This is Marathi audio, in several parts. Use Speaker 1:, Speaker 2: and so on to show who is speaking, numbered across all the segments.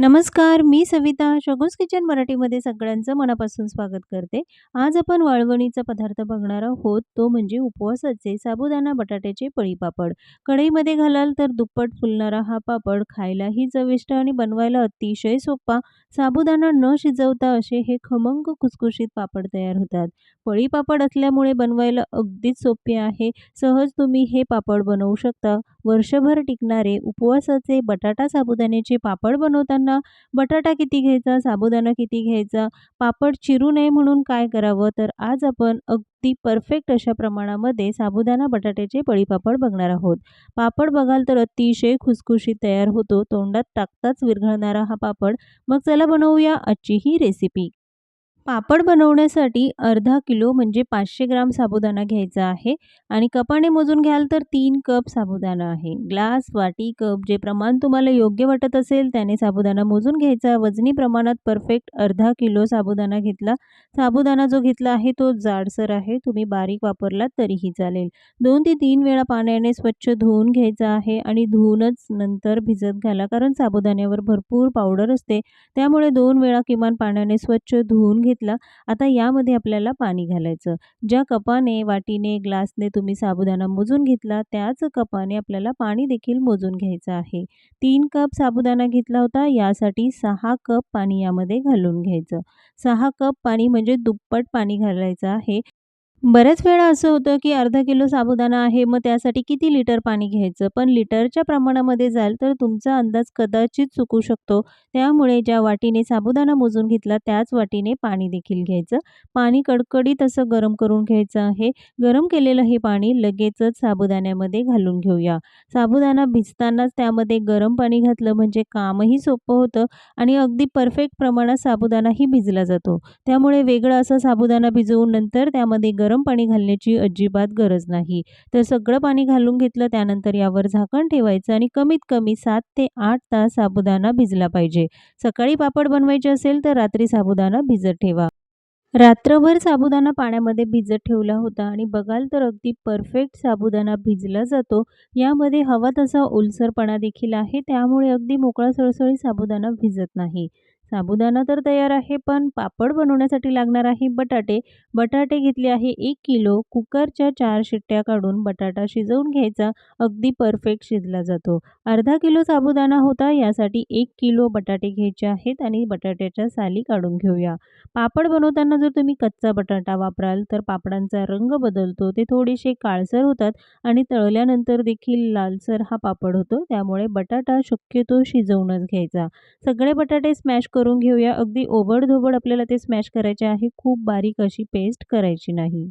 Speaker 1: नमस्कार, मी सविता शगुन्स किचन मराठीमध्ये सगळ्यांचं मनापासून स्वागत करते. आज आपण वाळवणीचा पदार्थ बघणार आहोत, तो म्हणजे उपवासाचे साबुदाणा बटाट्याचे पळीपापड. कढईमध्ये घालाल तर दुप्पट फुलणारा हा पापड खायलाही चविष्ट आणि बनवायला अतिशय सोपा. साबुदाणा न शिजवता असे हे खमंग खुसखुशीत पापड तयार होतात. पळीपापड असल्यामुळे बनवायला अगदीच सोपे आहे. सहज तुम्ही हे पापड बनवू शकता. वर्षभर टिकणारे उपवासाचे बटाटा साबुदाण्याचे पापड बनवताना बटाटा किती घ्यायचा, साबुदाणा किती घ्यायचा, पापड चिरू नये म्हणून काय करावं, तर आज आपण अगदी परफेक्ट अशा प्रमाणामध्ये साबुदाणा बटाट्याचे पळीपापड बघणार आहोत. पापड बघाल तर अतिशय खुसखुशीत तयार होतो. तोंडात टाकताच विरघळणारा हा पापड. मग चला बनवूया आजची ही रेसिपी. पापड बनवण्यासाठी अर्धा किलो म्हणजे पाचशे ग्राम साबुदाणा घ्यायचा आहे आणि कपाने मोजून घ्याल तर तीन कप साबुदाणा आहे. ग्लास, वाटी, कप जे प्रमाण तुम्हाला योग्य वाटत असेल त्याने साबुदाणा मोजून घ्यायचा. वजनी प्रमाणात परफेक्ट अर्धा किलो साबुदाणा घेतला. साबुदाणा जो घेतला आहे तो जाडसर आहे. तुम्ही बारीक वापरलात तरीही चालेल. दोन ते तीन वेळा पाण्याने स्वच्छ धुवून घ्यायचा आहे आणि धुवूनच नंतर भिजत घाला कारण साबुदाण्यावर भरपूर पावडर असते. त्यामुळे दोन वेळा किमान पाण्याने स्वच्छ धुवून घेतला. आता यामध्ये आपल्याला पाणी घालायचं. ज्या कपाने, वाटीने, ग्लासने तुम्ही साबुदाणा मोजून घेतला त्याच कपाने आपल्याला पाणी देखील मोजून घ्यायचं आहे. तीन कप साबुदाणा घेतला होता यासाठी सहा कप पाणी यामध्ये घालून घ्यायचं. सहा कप पाणी म्हणजे दुप्पट पाणी घालायचं आहे. बऱ्याच वेळा असं होतं की अर्धा किलो साबुदाणा आहे मग त्यासाठी किती लिटर पाणी घ्यायचं पण लिटरच्या प्रमाणामध्ये जाल तर तुमचा अंदाज कदाचित चुकू शकतो. त्यामुळे ज्या वाटीने साबुदाणा मोजून घेतला त्याच वाटीने पाणी देखील घ्यायचं. पाणी कडकडीत असं गरम करून घ्यायचं आहे. गरम केलेलं हे पाणी लगेचच साबुदाण्यामध्ये घालून घेऊया. साबुदाणा भिजतानाच त्यामध्ये गरम पाणी घातलं म्हणजे कामही सोपं होतं आणि अगदी परफेक्ट प्रमाणात साबुदाणाही भिजला जातो. त्यामुळे वेगळं असं साबुदाणा भिजवून नंतर त्यामध्ये गरम गरम पाणी घालण्याची अजिबात गरज नाही. तर सगळं पाणी घालून घेतलं त्यानंतर यावर झाकण ठेवायचं आणि कमीत कमी सात ते आठ तास साबुदाणा भिजला पाहिजे. सकाळी पापड बनवायचे असेल तर रात्री साबुदाणा भिजत ठेवा. रात्रभर साबुदाणा पाण्यामध्ये भिजत ठेवला होता आणि बघाल तर अगदी परफेक्ट साबुदाणा भिजला जातो. यामध्ये हवा तसा ओलसरपणा देखील आहे त्यामुळे अगदी मोकळा सळसळी साबुदाणा भिजत नाही. साबुदाणा तर तयार आहे पण पापड बनवण्यासाठी लागणार आहे बटाटे. बटाटे घेतले आहे एक किलो. कुकरच्या चार शिट्ट्या काढून बटाटा शिजवून घ्यायचा. अगदी परफेक्ट शिजला जातो. अर्धा किलो साबुदाणा होता यासाठी एक किलो बटाटे घ्यायचे आहेत आणि बटाट्याच्या साली काढून घेऊया. पापड बनवताना जर तुम्ही कच्चा बटाटा वापराल तर पापडांचा रंग बदलतो. ते थोडेसे काळसर होतात आणि तळल्यानंतर देखील लालसर हा पापड होतो. त्यामुळे बटाटा शक्यतो शिजवूनच घ्यायचा. सगळे बटाटे स्मॅश करून घेऊया. अगदी ओबडधोबड आपल्याला ते स्मॅश करायचे आहे. खूप बारीक अशी पेस्ट करायची नाही.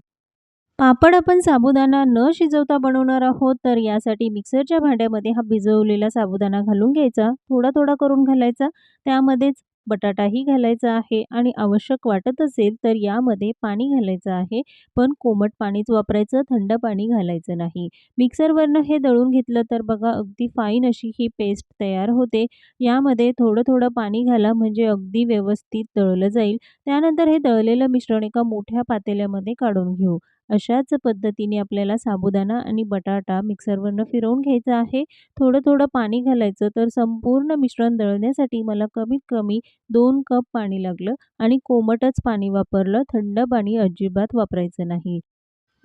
Speaker 1: पापड आपण साबुदाणा न शिजवता बनवणार आहोत तर यासाठी मिक्सरच्या भांड्यामध्ये हा भिजवलेला साबुदाणा घालून घ्यायचा. थोडा थोडा करून घालायचा. त्यामध्येच बटाटाही घालायचा आहे आणि आवश्यक वाटत असेल तर यामध्ये पाणी घालायचं आहे. पण कोमट पाणीच वापरायचं, थंड पाणी घालायचं नाही. मिक्सरवरनं हे दळून घेतलं तर बघा अगदी फाईन अशी ही पेस्ट तयार होते. यामध्ये थोडं थोडं पाणी घाला म्हणजे अगदी व्यवस्थित दळलं जाईल. त्यानंतर हे दळलेलं मिश्रण एका मोठ्या पातेल्यामध्ये काढून घेऊ. अशाच पद्धतीने आपल्याला साबुदाणा आणि बटाटा मिक्सरवरनं फिरवून घ्यायचं आहे. थोडं थोडं पाणी घालायचं तर संपूर्ण मिश्रण दळण्यासाठी मला कमीत कमी दोन कप पाणी लागलं आणि कोमटच पाणी वापरलं. थंड पाणी अजिबात वापरायचं नाही.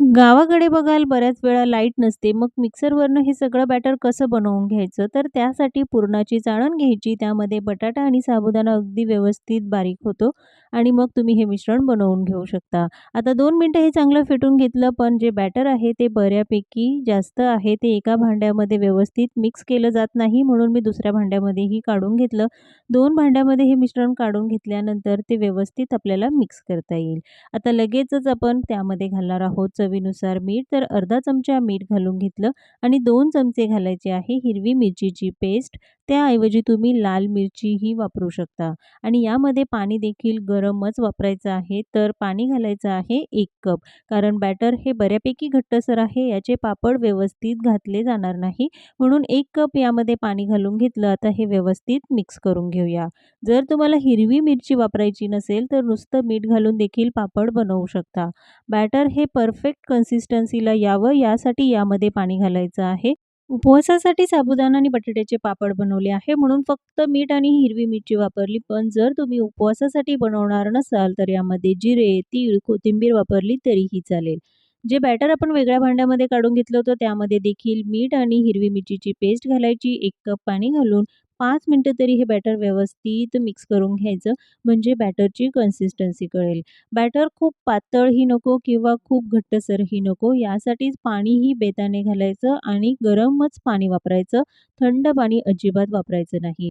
Speaker 1: गावाकडे बघाल बऱ्याच वेळा लाइट नसते. मग मिक्सरवरनं हे सगळं बॅटर कसं बनवून घ्यायचं तर त्यासाठी पुरणाची चाळण घ्यायची. त्यामध्ये बटाटा आणि साबुदाणा अगदी व्यवस्थित बारीक होतो आणि मग तुम्ही हे मिश्रण बनवून घेऊ शकता. आता दोन मिनटं हे चांगलं फेटून घेतलं पण जे बॅटर आहे ते बऱ्यापैकी जास्त आहे. ते एका भांड्यामध्ये व्यवस्थित मिक्स केलं जात नाही म्हणून मी दुसऱ्या भांड्यामध्येही काढून घेतलं. दोन भांड्यामध्ये हे मिश्रण काढून घेतल्यानंतर ते व्यवस्थित आपल्याला मिक्स करता येईल. आता लगेचच आपण त्यामध्ये घालणार आहोत चवीनुसार मीठ. तर अर्धा चमचा मीठ घालून घेतलं आणि दोन चमचे घालायचे आहे हिरवी मिरचीची पेस्ट. त्याऐवजी तुम्ही लाल मिरचीही वापरू शकता आणि यामध्ये पाणी देखील गरमच वापरायचं आहे. तर पाणी घालायचं आहे एक कप. कारण बॅटर हे बऱ्यापैकी घट्टसर आहे. याचे पापड व्यवस्थित घातले जाणार नाही. म्हणून एक कप यामध्ये पाणी घालून घेतलं. आता हे व्यवस्थित मिक्स करून घेऊया. जर तुम्हाला हिरवी मिरची वापरायची नसेल तर नुसतं मीठ घालून देखील पापड बनवू शकता. बॅटर हे परफेक्ट कन्सिस्टन्सीला यावं यासाठी यामध्ये पाणी घालायचं आहे. उपवासासाठी साबुदाणा आणि बटाट्याचे पापड बनवले आहे म्हणून फक्त मीठ आणि हिरवी मिरची वापरली. पण जर तुम्ही उपवासासाठी बनवणार नसाल, तर यामध्ये जिरे, तीळ, कोथिंबीर वापरली तरीही चालेल. जे बॅटर आपण वेगळ्या भांड्यामध्ये काढून घेतलं होतं, त्यामध्ये देखील मीठ आणि हिरवी मिरचीची पेस्ट घालायची. एक कप पाणी घालून पाच मिनटं तरी हे बॅटर व्यवस्थित मिक्स करून घ्यायचं, म्हणजे बॅटरची कन्सिस्टन्सी कळेल. बॅटर खूप पातळही नको किंवा खूप घट्टसरही नको. यासाठीच पाणीही बेताने घालायचं आणि गरमच पाणी वापरायचं. थंड पाणी अजिबात वापरायचं नाही.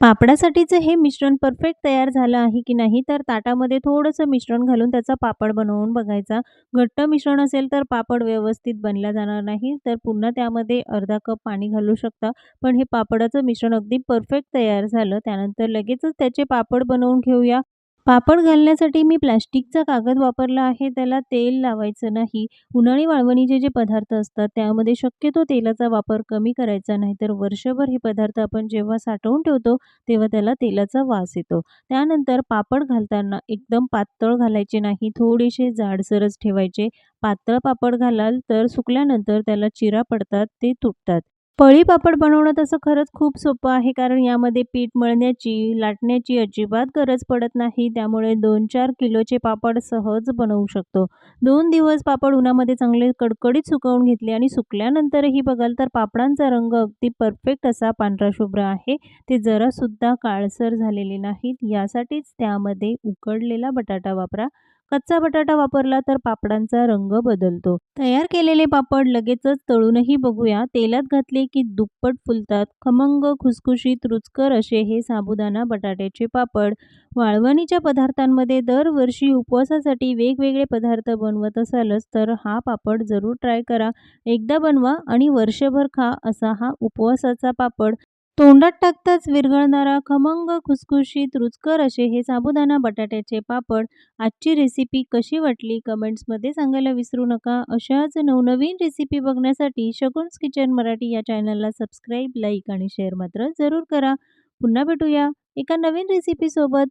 Speaker 1: पापडासाठीचं हे मिश्रण परफेक्ट तयार झालं आहे की नाही, तर ताटामध्ये थोडंसं मिश्रण घालून त्याचा पापड बनवून बघायचा. घट्ट मिश्रण असेल तर पापड व्यवस्थित बनला जाणार नाही, तर पुन्हा त्यामध्ये अर्धा कप पाणी घालू शकता. पण हे पापडाचं मिश्रण अगदी परफेक्ट तयार झालं. त्यानंतर लगेचच त्याचे पापड बनवून घेऊया. पापड घालण्यासाठी मी प्लास्टिकचा कागद वापरला आहे. त्याला तेल लावायचं नाही. उन्हाळी वाळवणीचे जे पदार्थ असतात, त्यामध्ये शक्यतो तेलाचा वापर कमी करायचा. नाही तर वर्षभर हे पदार्थ आपण जेव्हा साठवून ठेवतो, तेव्हा त्याला तेलाचा वास येतो. त्यानंतर पापड घालताना एकदम पातळ घालायचे नाही, थोडेसे जाडसरच ठेवायचे. पातळ पापड घालाल तर सुकल्यानंतर त्याला चिरा पडतात, ते तुटतात. पळी पापड बनवणं तसं खरंच खूप सोपं आहे, कारण यामध्ये पीठ मळण्याची, लाटण्याची अजिबात गरज पडत नाही. त्यामुळे 2-4 किलोचे पापड सहज बनवू शकतो. दोन दिवस पापड उन्हामध्ये चांगले कडकडीत सुकवून घेतले आणि सुकल्यानंतरही बघाल तर पापडांचा रंग अगदी परफेक्ट असा पांढरा-शुभ्र आहे. ते जरासुद्धा काळसर झालेले नाहीत. यासाठीच त्यामध्ये उकडलेला बटाटा वापरा. कच्चा बटाटा वापरला तर पापडांचा रंग बदलतो. तयार केलेले पापड लगेचच तळूनही बघूया. तेलात घातले की दुप्पट फुलतात. खमंग, खुसखुशीत, रुचकर असे हे साबुदाणा बटाट्याचे पापड. वाळवणीच्या पदार्थांमध्ये दरवर्षी उपवासासाठी वेगवेगळे पदार्थ बनवत असालच, तर हा पापड जरूर ट्राय करा. एकदा बनवा आणि वर्षभर खा असा हा उपवासाचा पापड. तोंडात टाकताच विरघळणारा, खमंग, खुसखुशीत, रुचकर असे हे साबुदाणा बटाट्याचे पापड. आजची रेसिपी कशी वाटली कमेंट्समध्ये सांगायला विसरू नका. अशाच नवनवीन रेसिपी बघण्यासाठी शगुन्स किचन मराठी या चॅनलला सबस्क्राईब, लाईक आणि शेअर मात्र जरूर करा. पुन्हा भेटूया एका नवीन रेसिपीसोबत.